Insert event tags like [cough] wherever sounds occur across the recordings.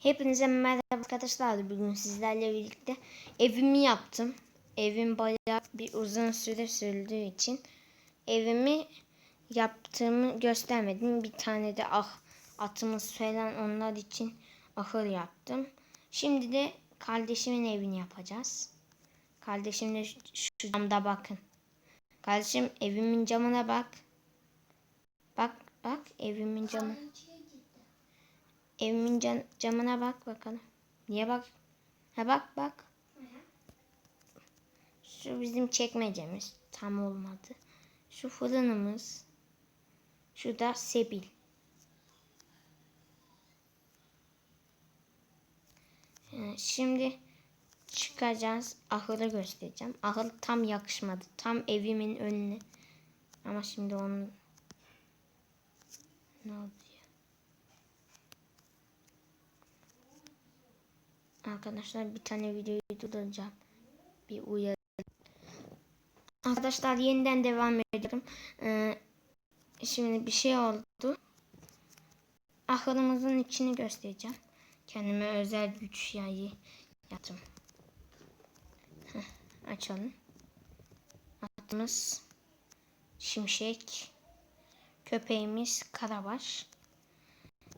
Hepinize merhaba arkadaşlar. Bugün sizlerle birlikte evimi yaptım. Evim bayağı bir uzun süre sürdüğü için evimi yaptığımı göstermedim. Bir tane de ah atımız falan onlar için ahır yaptım. Şimdi de kardeşimin evini yapacağız. Kardeşim de şu camda bakın. Kardeşim evimin camına bak. Bak bak evimin camı. Evimin can- camına bak bakalım. Niye bak? Ha bak bak. Şu bizim çekmecemiz. Tam olmadı. Şu fırınımız. Şu da sebil. Ee, Şimdi çıkacağız. Ahırı göstereceğim. Ahır tam yakışmadı. Tam evimin önüne. Ama şimdi onu ne oldu Arkadaşlar bir tane videoyu durduracağım. Bir uyarı. Arkadaşlar yeniden devam ediyorum. Ee, şimdi bir şey oldu. Ahırımızın içini göstereceğim. Kendime özel güç yayı yaptım. Heh, açalım. Atımız şimşek. Köpeğimiz karabaş.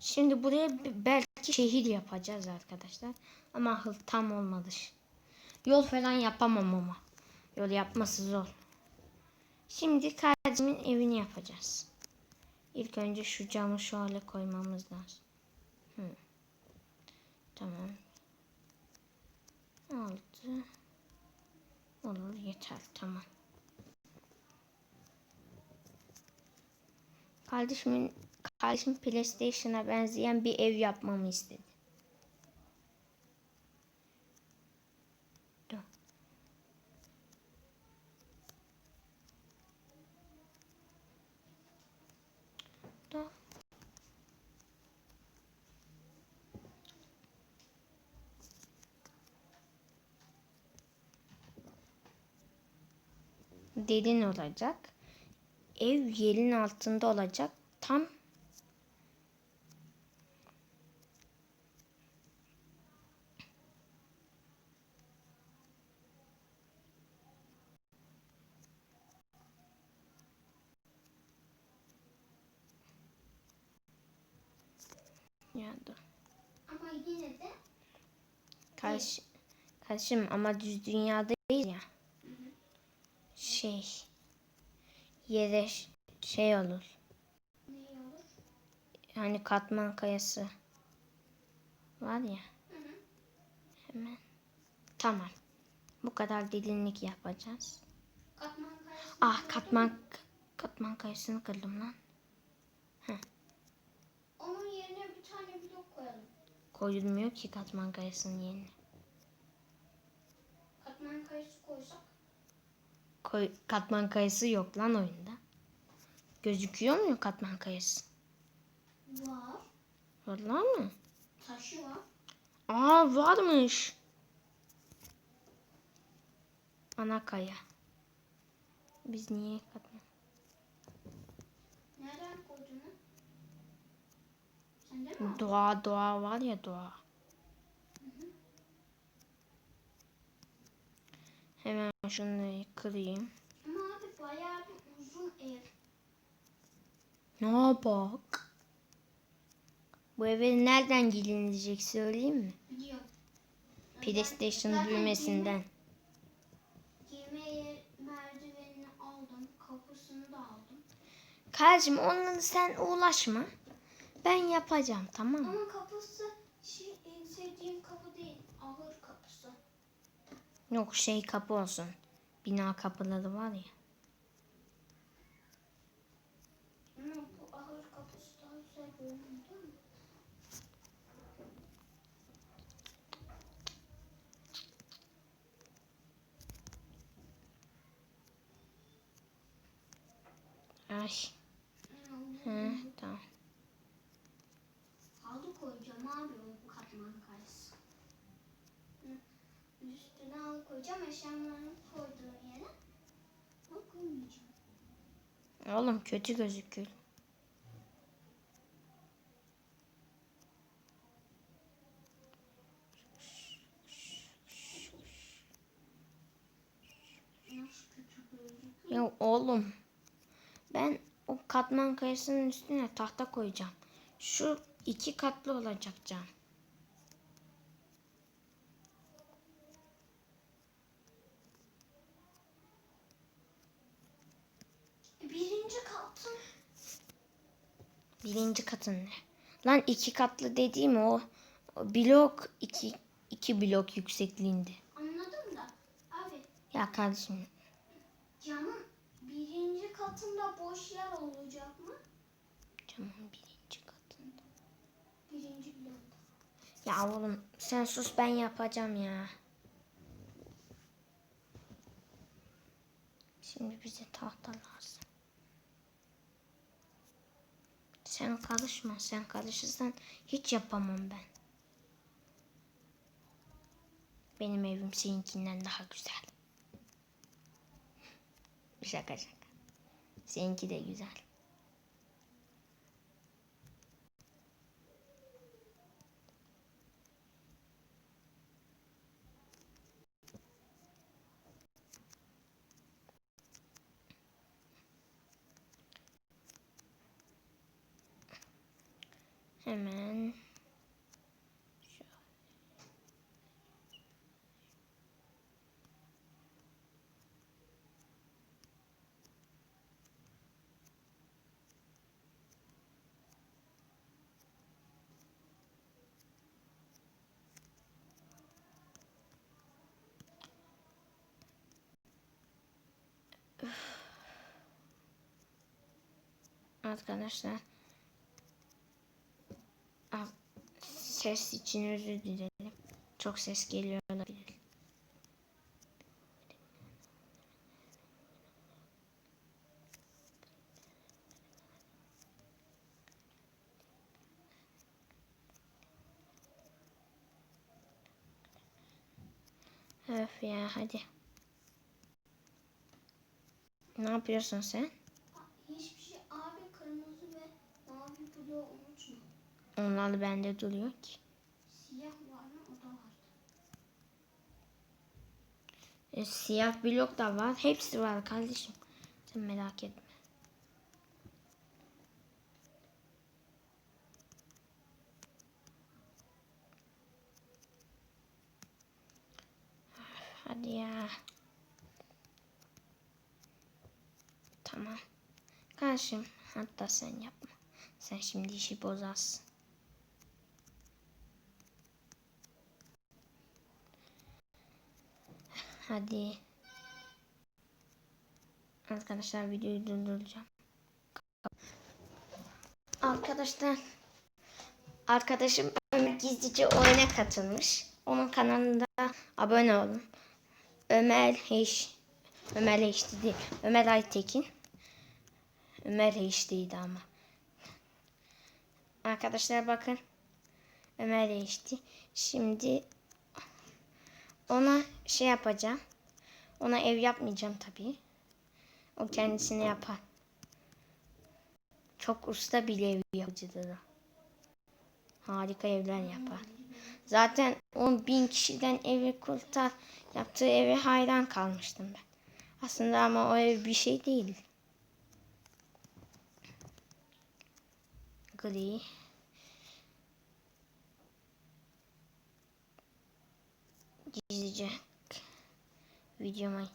Şimdi buraya belki şehir yapacağız arkadaşlar. Ama tam olmadı. Yol falan yapamam ama. Yol yapması zor. Şimdi kardeşimin evini yapacağız. İlk önce şu camı şöyle koymamız lazım. Hı. Tamam. Oldu. Olur yeter tamam. Kardeşimin kardeşim PlayStation'a benzeyen bir ev yapmamı istedi. Derin olacak. Ev yerin altında olacak. Tam ya dur. Ama yine de Karış, karışım ama düz dünyada değil ya. Şey yere şey olur. ne olur? Yani katman kayası var ya. Hı hı. Hemen. Tamam. Bu kadar derinlik yapacağız. Katman kayası. Ah katman katman kayasını kırdım lan. Onun yerine bir tane blok koyalım. Koyulmuyor ki katman kayasının yerine. Katman kayası koysak. Koy, katman kayası yok lan oyunda. Gözüküyor mu katman kayası? Var. Vallahi mı? Taşı var. Aa varmış. Ana kaya. Biz niye katman? Nereden koydun onu? Sende mi? var? Doğa doğa var ya doğa. Hemen şunu kırayım. Ama abi bayağı bir uzun ev. Ne bak? Bu eve nereden gelinecek söyleyeyim mi? Biliyorum. PlayStation Zaten düğmesinden. Girme, girme merdivenini aldım. Kapısını da aldım. Kardeşim onunla sen uğraşma. Ben yapacağım tamam mı? Ama kapısı şey, en sevdiğim kapı değil. Ahır kapısı. Yok şey kapı olsun. Bina kapıları var ya. Ama bu ahır kapısı daha güzel görünüyor değil mi? Ay. Oğlum kötü gözüküyor. Ya oğlum. Ben o katman kayasının üstüne tahta koyacağım. Şu iki katlı olacak canım. Birinci katın ne? Lan iki katlı dediğim o, o blok iki, iki blok yüksekliğinde. anladım da abi Ya kardeşim camın birinci katında boş yer olacak mı? camın birinci katında. Birinci blokta. Ya oğlum sen sus ben yapacağım ya. Şimdi bize tahta lazım. Sen karışma. Sen karışırsan hiç yapamam ben. Benim evim seninkinden daha güzel. [laughs] Şaka şaka. Seninki de güzel. Hemen. Arkadaşlar Aa, ses için özür dilerim. Çok ses geliyor olabilir. Öf ya hadi. Ne yapıyorsun sen? Hiçbir şey abi kırmızı ve mavi bloğu Onlar bende duruyor ki. Siyah var mı? O da var. E, siyah blok da var. Hepsi var kardeşim. Sen merak etme. Hadi ya. Tamam. Kardeşim hatta sen yapma. Sen şimdi işi bozarsın. Hadi. Arkadaşlar videoyu durduracağım. Arkadaşlar arkadaşım Ömer gizlice oyuna katılmış. Onun kanalında abone olun. Ömer Hiç Ömer Hiç değil. Ömer Aytekin. Ömer değildi ama. Arkadaşlar bakın. Ömer Hiç'ti. Şimdi ona şey yapacağım. Ona ev yapmayacağım tabii. O kendisini yapar. Çok usta bir ev yapıcıdır. Harika evler yapar. Zaten 10 bin kişiden evi kurtar yaptığı eve hayran kalmıştım ben. Aslında ama o ev bir şey değil. Gri. Gizlice videoma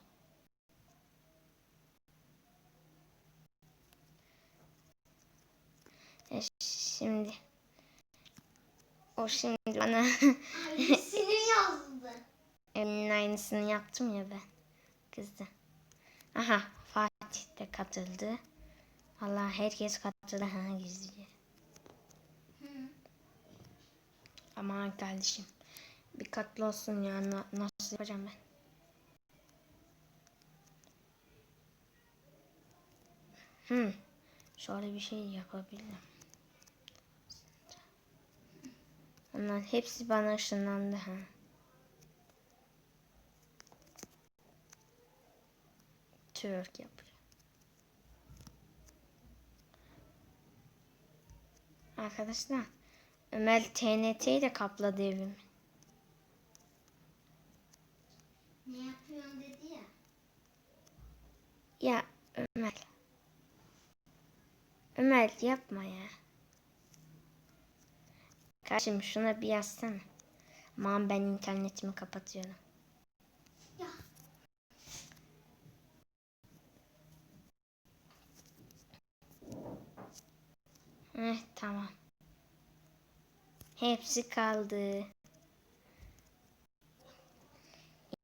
E, Şimdi o şimdi bana Ailesini yazdı. evinin aynısını yaptım ya ben. Kızdı. Aha Fatih de katıldı. Allah herkes katıldı ha gizlice. Hı. Aman kardeşim. Bir katlı olsun ya. Na- nasıl yapacağım ben? Hmm. Şöyle bir şey yapabilirim. Onlar hepsi bana ışınlandı ha. Türk yapıyor. Arkadaşlar Ömer TNT'yi de kapladı evimi. Ne yapıyorsun dedi ya. Ya Ömer. Ömer yapma ya. Kardeşim şuna bir yazsana. Aman ben internetimi kapatıyorum. Ya. Heh, tamam. Hepsi kaldı.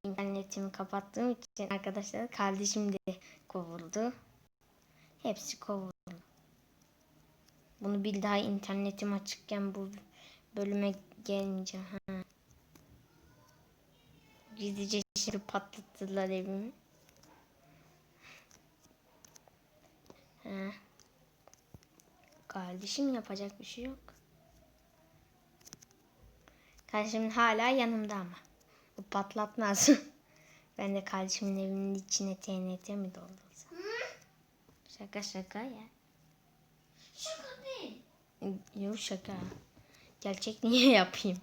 İnternetimi kapattığım için arkadaşlar kardeşim de kovuldu. Hepsi kovuldu. Bunu bir daha internetim açıkken bu bölüme gelmeyeceğim. Ha. Gizlice şimdi patlattılar evimi. Ha. Kardeşim yapacak bir şey yok. Kardeşim hala yanımda ama. Bu patlatmaz. [laughs] ben de kardeşimin evinin içine TNT mi doldursam? Şaka şaka ya. Yok şaka. Gerçek niye yapayım?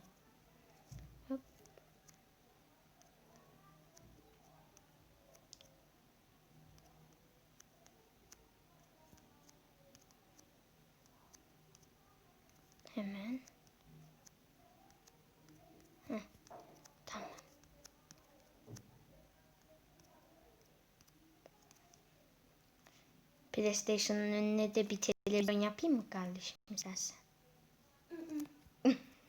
PlayStation'ın önüne de bir televizyon yapayım mı kardeşim istersen? [laughs]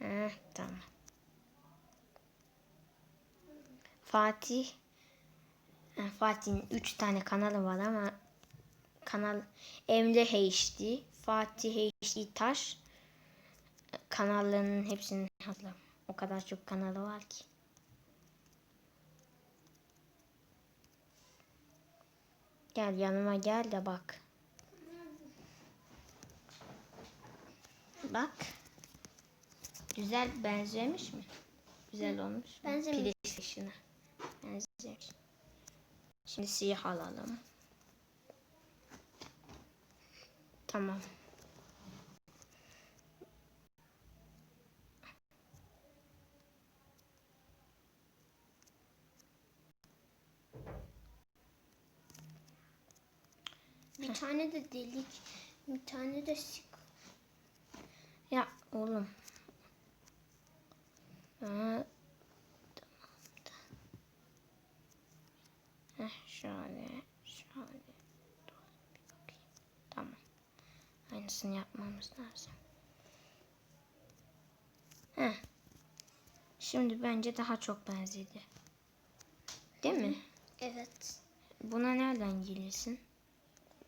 Heh, tamam. Fatih Ha, Fatih'in 3 tane kanalı var ama kanal Emre HD, Fatih HD Taş kanallarının hepsini hatırlamıyorum. O kadar çok kanalı var ki. Gel yanıma gel de bak. Bak. Güzel benzemiş mi? Güzel olmuş. mu? Benzemiş. PlayStation'a. Benzemiş. Şimdi siyah alalım. Tamam. Bir tane de delik. Bir tane de sık. Ya oğlum. Ha, tamam da. Heh, şöyle, şöyle. Dur, bir bakayım. Tamam. Aynısını yapmamız lazım. Heh. Şimdi bence daha çok benzedi. Değil mi? Evet. Buna nereden gelirsin?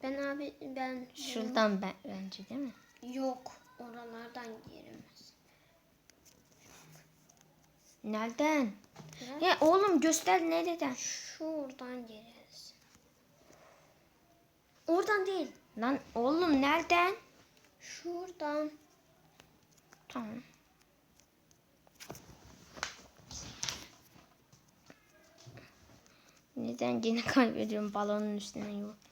Ben abi ben Şuradan ben, bence değil mi? yok oralardan giremez. Nereden? Evet. Ya oğlum göster nereden? Şuradan gireriz. Oradan değil. Lan oğlum nereden? Şuradan. Tamam. Neden yine kaybediyorum balonun üstüne yok.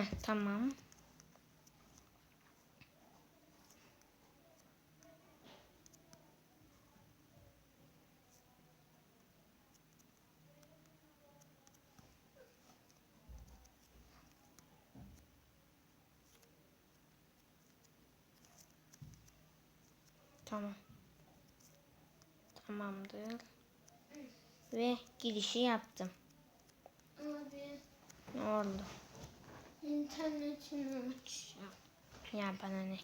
Heh tamam. Tamam. Tamamdır. Ve girişi yaptım. Abi Ne oldu? İnternetini açacağım. Ya bana ne?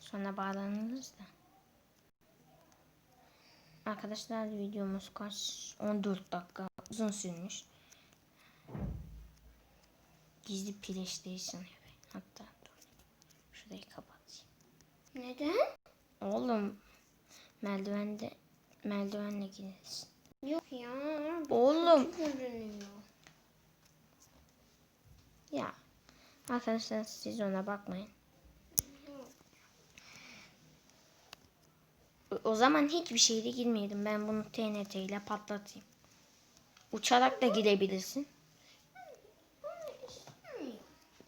Sonra bağlanırız da. Arkadaşlar videomuz kaç? 14 dakika uzun sürmüş. Gizli PlayStation. Hatta dur. Şurayı kapatayım. Neden? Oğlum merdivende merdivenle gideriz. Yok ya. Oğlum. Kötü görünüyor. Ya arkadaşlar siz ona bakmayın. O- zaman hiçbir şeyde girmeyelim. Ben bunu TNT ile patlatayım. Uçarak da girebilirsin.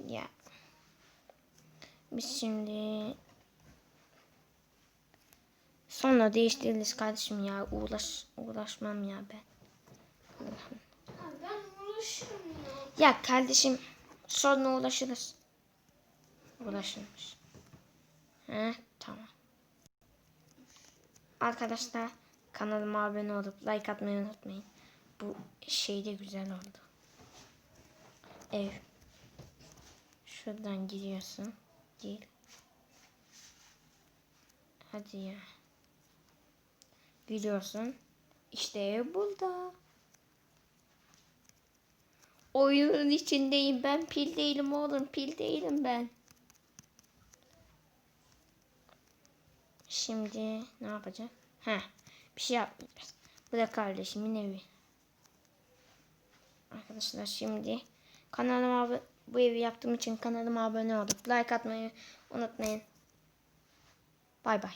Ya. Biz şimdi Sonra değiştiririz kardeşim ya. Uğraş, uğraşmam ya ben. Ya kardeşim sonra uğraşırız. Uğraşılmış. He tamam. Arkadaşlar kanalıma abone olup like atmayı unutmayın. Bu şey de güzel oldu. Ev. Şuradan giriyorsun. Gir. Hadi ya. Gidiyorsun. İşte ev burada. Oyunun içindeyim. Ben pil değilim oğlum. Pil değilim ben. Şimdi ne yapacağız? Heh, bir şey yapmayacağız. Bu da kardeşimin evi. Arkadaşlar şimdi kanalıma bu evi yaptığım için kanalıma abone olup like atmayı unutmayın. Bay bay.